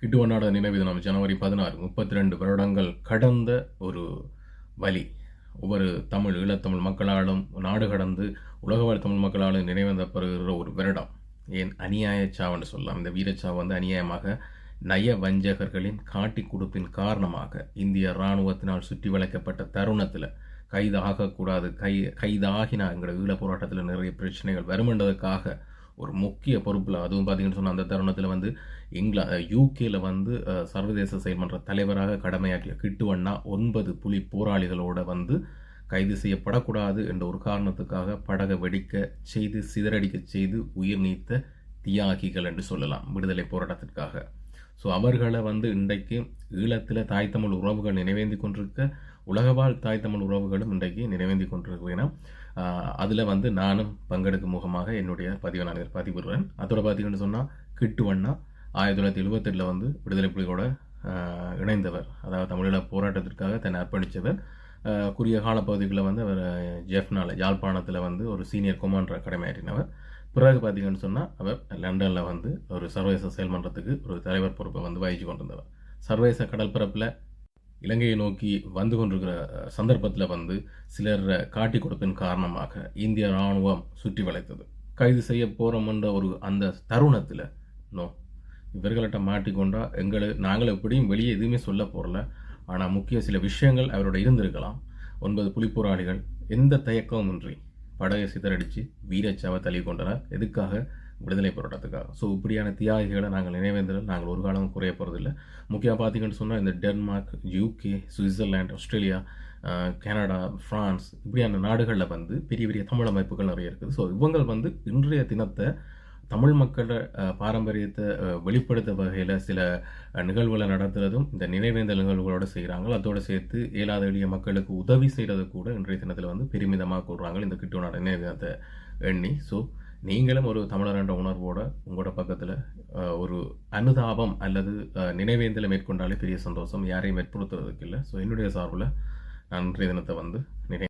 கிட்டுவண்ணாட நினைவு தினம் ஜனவரி பதினாறு முப்பத்தி ரெண்டு வருடங்கள் கடந்த ஒரு வழி. ஒவ்வொரு தமிழ் ஈழத்தமிழ் மக்களாலும் நாடு கடந்து உலகவாழ் தமிழ் மக்களாலும் நினைவந்தப்படுகிற ஒரு வருடம். ஏன் அநியாய சாவுன்னு சொல்லலாம். இந்த வீரச்சாவு வந்து அநியாயமாக நய வஞ்சகர்களின் காட்டி கொடுப்பின் காரணமாக இந்திய இராணுவத்தினால் சுற்றி வளைக்கப்பட்ட தருணத்தில் கைதாகக்கூடாது கை கைதாகினா எங்களோட ஈழ போராட்டத்தில் நிறைய பிரச்சனைகள் வருமென்றதுக்காக ஒரு முக்கிய பொறுப்பில் அதுவும் பார்த்தீங்கன்னு சொன்னால் அந்த தருணத்தில் வந்து இங்கிலா யூகேல வந்து சர்வதேச செயல்மன்ற தலைவராக கடமையாக்கிய கிட்டுவண்ணா ஒன்பது புலி போராளிகளோட வந்து கைது செய்யப்படக்கூடாது என்ற ஒரு காரணத்துக்காக படகை வெடிக்க செய்து சிதறடிக்க செய்து உயிர் நீத்த தியாகிகள் என்று சொல்லலாம் விடுதலை போராட்டத்திற்காக. ஸோ அவர்களை வந்து இன்றைக்கு ஈழத்தில் தாய் தமிழ் உறவுகள் நினைவேந்தி கொண்டிருக்க உலகவாழ் தாய் தமிழ் உறவுகளும் இன்றைக்கு நினைவேந்தி கொண்டிருக்கிறேன் அதில் வந்து நானும் பங்கெடுக்கும் முகமாக என்னுடைய பதிவை நான் இதில் பதிவிடுறேன் அதோட பார்த்தீங்கன்னு சொன்னால் கிட்டு வண்ணா ஆயிரத்தி தொள்ளாயிரத்தி எழுபத்தெட்டில் வந்து விடுதலை புலிகளோட இணைந்தவர். அதாவது தமிழீழ போராட்டத்திற்காக தன்னை அர்ப்பணித்தவர் குறுகிய காலப்பகுதிகளில் வந்து அவர் ஜெஃப்னால யாழ்ப்பாணத்தில் வந்து ஒரு சீனியர் கொமாண்டர் கடமையாற்றினவர் பிறகு பார்த்தீங்கன்னு சொன்னால் அவர் லண்டனில் வந்து ஒரு சர்வதேச செயல்மன்றத்துக்கு ஒரு தலைவர் பொறுப்பை வந்து வகிச்சு கொண்டிருந்தவர் சர்வதேச கடற்பரப்பில் இலங்கையை நோக்கி வந்து கொண்டிருக்கிற சந்தர்ப்பத்தில் வந்து சிலர் காட்டி கொடுப்பின் காரணமாக இந்திய இராணுவம் சுற்றி வளைத்தது. கைது செய்ய போகிறோம்ன்ற ஒரு அந்த தருணத்தில் நோ இவர்கள்ட்ட மாட்டிக்கொண்டா எங்களை நாங்கள் எப்படியும் வெளியே எதுவுமே சொல்ல போகிறல ஆனால் முக்கிய சில விஷயங்கள் அவரோட இருந்திருக்கலாம். ஒன்பது புலிப்போராளிகள் எந்த தயக்கமும் இன்றி படகை சிதறடித்து வீரச்சாவை தள்ளி கொண்டனர். எதுக்காக? விடுதலை போராட்டத்துக்காக. ஸோ இப்படியான தியாகிகளை நாங்கள் நினைவேந்தல் நாங்கள் ஒரு காலமும் குறைய போகிறதில்ல முக்கியமாக பார்த்தீங்கன்னு சொன்னால் இந்த Denmark UK Switzerland Australia Canada France இப்படியான நாடுகளில் வந்து பெரிய பெரிய தமிழ் அமைப்புகள் நிறைய இருக்குது. ஸோ இவங்க வந்து இன்றைய தினத்தை தமிழ் மக்களோட பாரம்பரியத்தை வெளிப்படுத்த வகையில் சில நிகழ்வுகளை நடத்துகிறதும் இந்த நினைவேந்தல் நிகழ்வுகளோடு செய்கிறாங்க அதோடு சேர்த்து இயலாத எளிய மக்களுக்கு உதவி செய்கிறது கூட இன்றைய தினத்தில் வந்து பெருமிதமாக கூறுறாங்க. இந்த கிட்டோட நினைவு எண்ணி. ஸோ நீங்களும் ஒரு தமிழரன்ற உணர்வோட உங்களோட பக்கத்தில் ஒரு அனுதாபம் அல்லது நினைவேந்தலை மேற்கொண்டாலே பெரிய சந்தோஷம். யாரையும் ஏற்படுத்துறதுக்கு இல்லை. ஸோ என்னுடைய சார்பில் நான் இன்றைய தினத்தை வந்து நினை